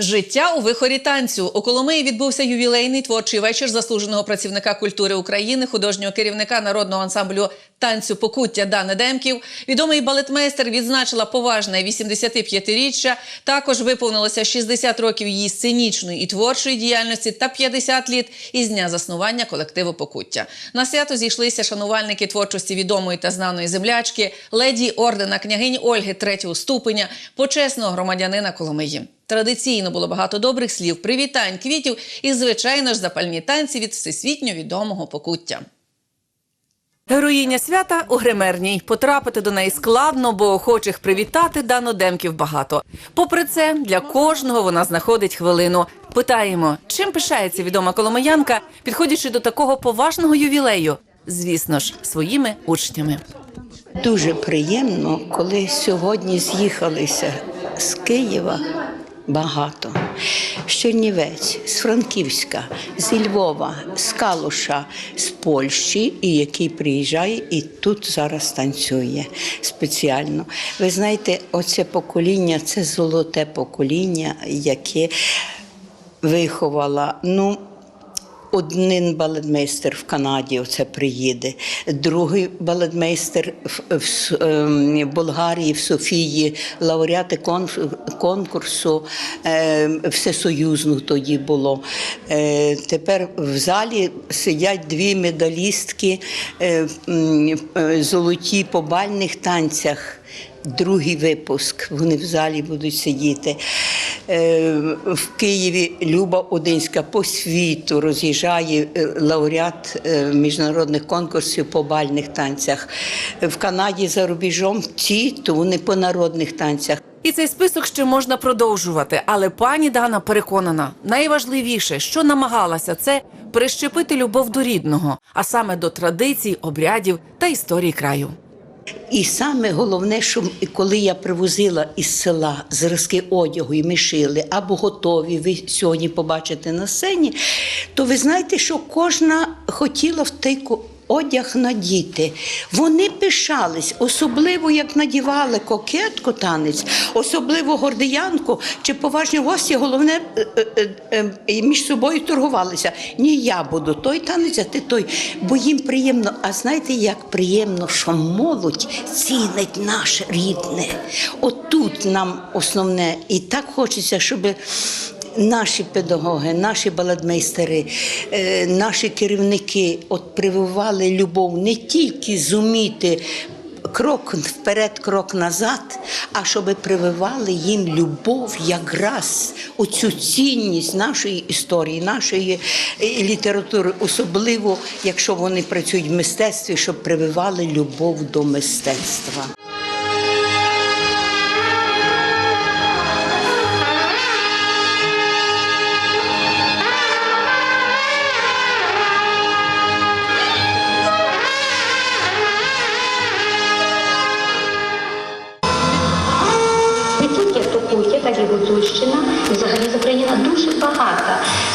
Життя у вихорі танцю у Коломиї відбувся ювілейний творчий вечір заслуженого працівника культури України, художнього керівника народного ансамблю танцю покуття Дани Демків. Відомий балетмейстер відзначила поважне 85-річчя. Також виповнилося 60 років її сценічної і творчої діяльності та 50 літ із дня заснування колективу Покуття. На свято зійшлися шанувальники творчості відомої та знаної землячки, леді ордена княгині Ольги третього ступеня, почесного громадянина Коломиї. Традиційно було багато добрих слів, привітань, квітів і, звичайно ж, запальні танці від всесвітньо відомого покуття. Героїня свята у гримерній. Потрапити до неї складно, бо охочих привітати дано демків багато. Попри це, для кожного вона знаходить хвилину. Питаємо, чим пишається відома коломиянка, підходячи до такого поважного ювілею. Звісно ж, своїми учнями. Дуже приємно, коли сьогодні з'їхалися з Києва багато. З Чернівець, з Франківська, зі Львова, з Калуша, з Польщі, і який приїжджає і тут зараз танцює спеціально. Ви знаєте, оце покоління це золоте покоління, яке виховала. Ну, один балетмейстер в Канаді оце приїде, другий балетмейстер в, в С- ем, Болгарії, в Софії, лауреати конф- конкурсу е, всесоюзну тоді було. Е, тепер в залі сидять дві медалістки е, е, золоті по бальних танцях. Другий випуск. Вони в залі будуть сидіти. Е, В Києві Люба Одинська по світу роз'їжджає е, лауреат е, міжнародних конкурсів по бальних танцях. В Канаді за рубежом ті, то вони по народних танцях. І цей список ще можна продовжувати, але пані Дана переконана, найважливіше, що намагалася, це прищепити любов до рідного, а саме до традицій, обрядів та історії краю. І саме головне, що коли я привозила із села зразки одягу, і ми шили або готові, ви сьогодні побачите на сцені, то ви знаєте, що кожна хотіла в той одяг надіти. Вони пишались, особливо як надівали кокетку танець, особливо гордиянку чи поважні гості, головне е, е, е, між собою торгувалися. Ні, я буду той танець, а ти той. Бо їм приємно. А знаєте, як приємно, що молодь цінить наше рідне. Отут нам основне. І так хочеться, щоб наші педагоги, наші балетмейстери, е, наші керівники от прививали любов не тільки зуміти. Крок вперед, крок назад, а щоб прививали їм любов якраз оцю цінність нашої історії, нашої е, літератури, особливо якщо вони працюють в мистецтві, щоб прививали любов до мистецтва.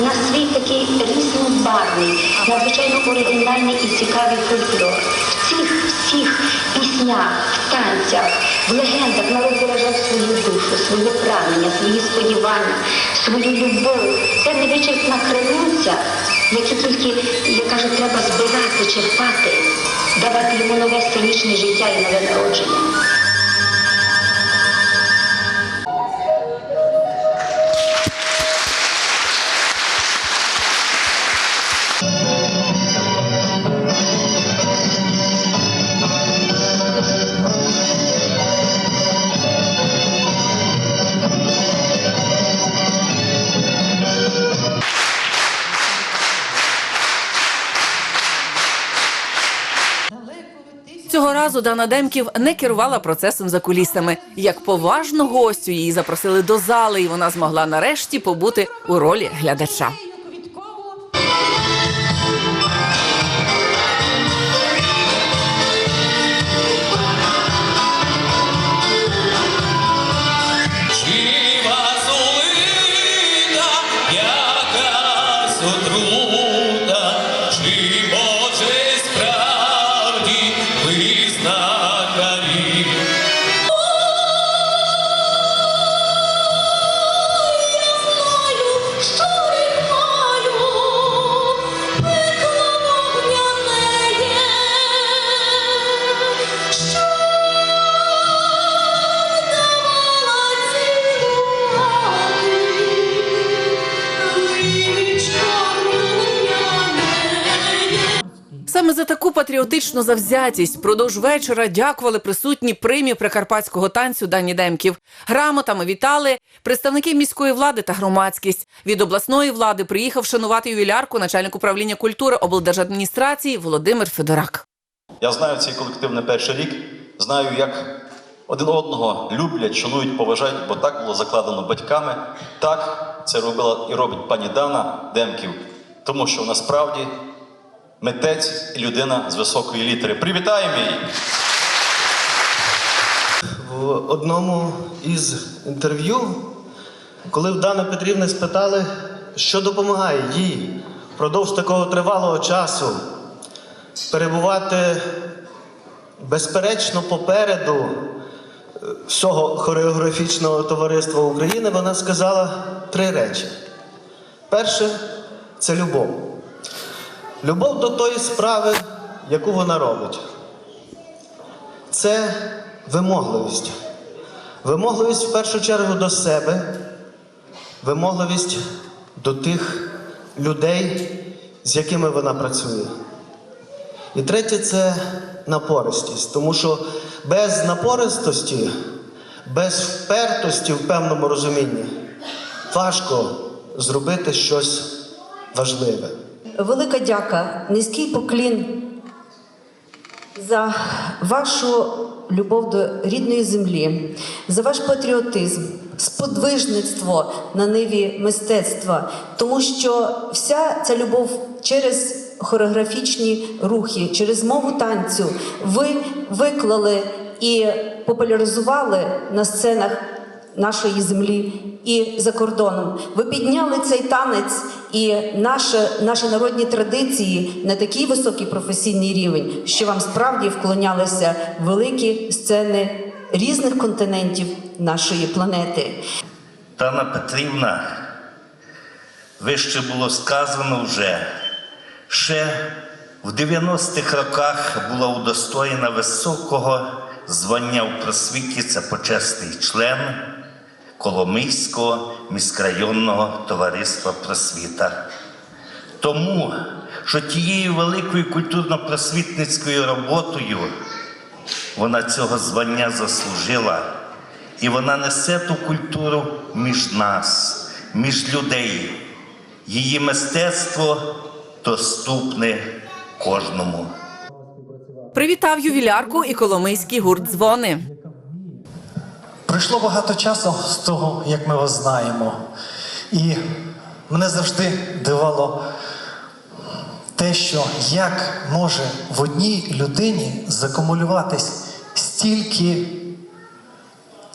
У нас свій такий різнобарвний, надзвичайно оригінальний і цікавий фольклор. В цих всіх піснях, в танцях, в легендах народ виражав свою душу, своє прагнення, свої сподівання, свою любов. Це невичерпна криниця, яку тільки, як кажуть, треба збирати, черпати, давати йому нове сценічне життя і нове народження. Цього разу Дана Демків не керувала процесом за кулісами. Як поважну гостю її запросили до зали, і вона змогла нарешті побути у ролі глядача. Патріотичну завзятість. Впродовж вечора дякували присутні премії прикарпатського танцю Дані Демків. Грамотами вітали представники міської влади та громадськість. Від обласної влади приїхав шанувати ювілярку начальник управління культури облдержадміністрації Володимир Федорак. Я знаю цей колектив не перший рік, знаю, як один одного люблять, шанують, поважають, бо так було закладено батьками. Так це робила і робить пані Дана Демків, тому що насправді митець і людина з високої літери. Привітаємо її! В одному із інтерв'ю, коли в Дани Петрівни спитали, що допомагає їй впродовж такого тривалого часу перебувати безперечно попереду е, всього хореографічного товариства України, вона сказала три речі. Перше це любов. Любов до тої справи, яку вона робить це вимогливість. Вимогливість в першу чергу до себе, вимогливість до тих людей, з якими вона працює. І третє це напористість, тому що без напористості, без впертості в певному розумінні важко зробити щось важливе. Велика дяка, низький поклін за вашу любов до рідної землі, за ваш патріотизм, сподвижництво на ниві мистецтва, тому що вся ця любов через хореографічні рухи, через мову танцю ви виклали і популяризували на сценах нашої землі і за кордоном. Ви підняли цей танець і наші, наші народні традиції на такий високий професійний рівень, що вам справді вклонялися великі сцени різних континентів нашої планети. Тана Петрівна, вище було сказано вже, ще в 90-х роках була удостоєна високого звання у просвіті, це почесний член Коломийського міськрайонного товариства просвіта. Тому, що тією великою культурно-просвітницькою роботою вона цього звання заслужила. І вона несе ту культуру між нас, між людей. Її мистецтво доступне кожному. Привітав ювілярку і коломийський гурт дзвони. Пройшло багато часу з того, як ми вас знаємо. І мене завжди дивало те, що як може в одній людині закумулюватись стільки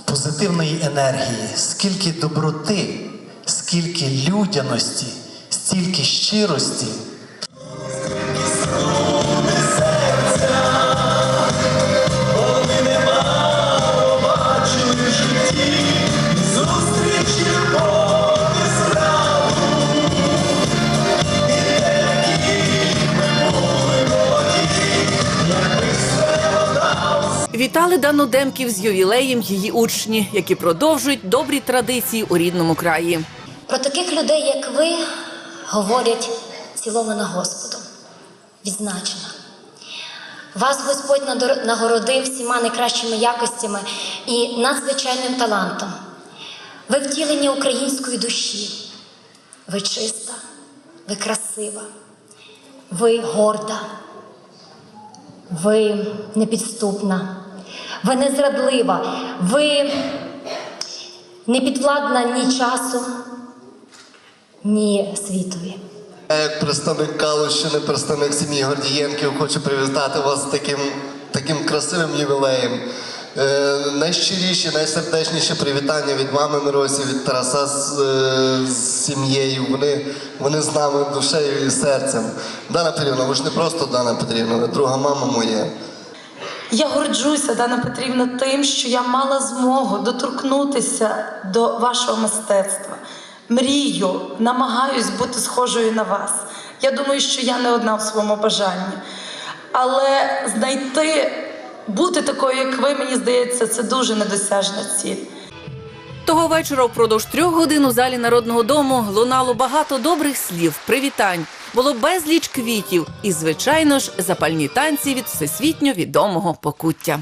позитивної енергії, скільки доброти, скільки людяності, стільки щирості. Вітали Дану Демків з ювілеєм її учні, які продовжують добрі традиції у рідному краї. Про таких людей, як ви, говорять цілована Господом, відзначена. Вас Господь нагородив всіма найкращими якостями і надзвичайним талантом. Ви втілення української душі. Ви чиста, ви красива, ви горда, ви непідступна, ви незрадлива, ви не підвладна ні часу, ні світові. Я як представник Калущини, представник сім'ї Гордієнків, хочу привітати вас з таким, таким красивим ювілеєм. Е, найщиріші, найсердечніші привітання від мами Миросі, від Тараса з, е, з сім'єю. Вони, вони з нами душею і серцем. Дана Петрівна, ви ж не просто Дана Петрівна, ви друга мама моя. Я горджуся, Дана Петрівна, тим, що я мала змогу доторкнутися до вашого мистецтва. Мрію, намагаюсь бути схожою на вас. Я думаю, що я не одна в своєму бажанні. Але знайти, бути такою, як ви, мені здається, це дуже недосяжна ціль. Того вечора впродовж трьох годин у залі народного дому лунало багато добрих слів, привітань було безліч квітів і, звичайно ж, запальні танці від всесвітньо відомого покуття.